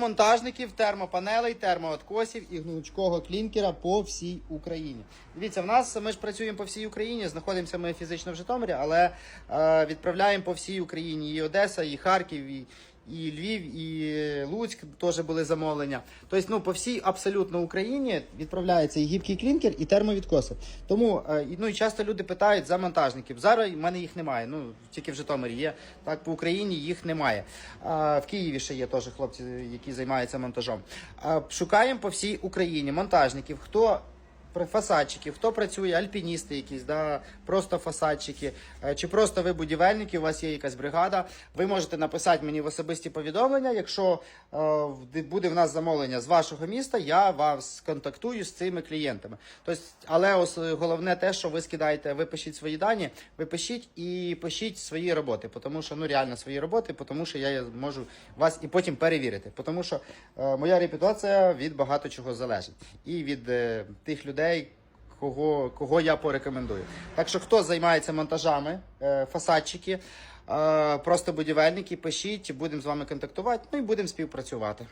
Монтажників, термопанелей, термооткосів і гнучкого клінкера по всій Україні. Дивіться, в нас ми ж працюємо по всій Україні. Знаходимося ми фізично в Житомирі, але е, відправляємо по всій Україні. І Одеса, і Харків, і, і Львів, і Луцьк теж були замовлення. Тобто, ну по всій абсолютно Україні відправляється і гібкий клінкер, і термовідкоси. Тому е, ну і часто люди питають за монтажників. Зараз в мене їх немає. Ну тільки в Житомирі є. Так по Україні їх немає. В Києві ще є теж хлопці, які займаються монтажом. Шукаємо по всій Україні монтажників. Хто фасадчиків, хто працює, альпіністи якісь, да, просто фасадчики, е, чи просто ви будівельники, у вас є якась бригада. Ви можете написати мені в особисті повідомлення. Якщо е, буде в нас замовлення з вашого міста, я вас контактую з цими клієнтами. Тобто, але ос- головне те, що ви скидаєте, ви пишіть свої дані, ви пишіть і пишіть свої роботи, тому що ну реально свої роботи, тому що я можу вас і потім перевірити. Тому що е, моя репутація від багато чого залежить. І від е, тих людей, кого, кого я порекомендую. Так що хто займається монтажами, е, фасадчики, е, просто будівельники, пишіть, будемо з вами контактувати, ну і будемо співпрацювати.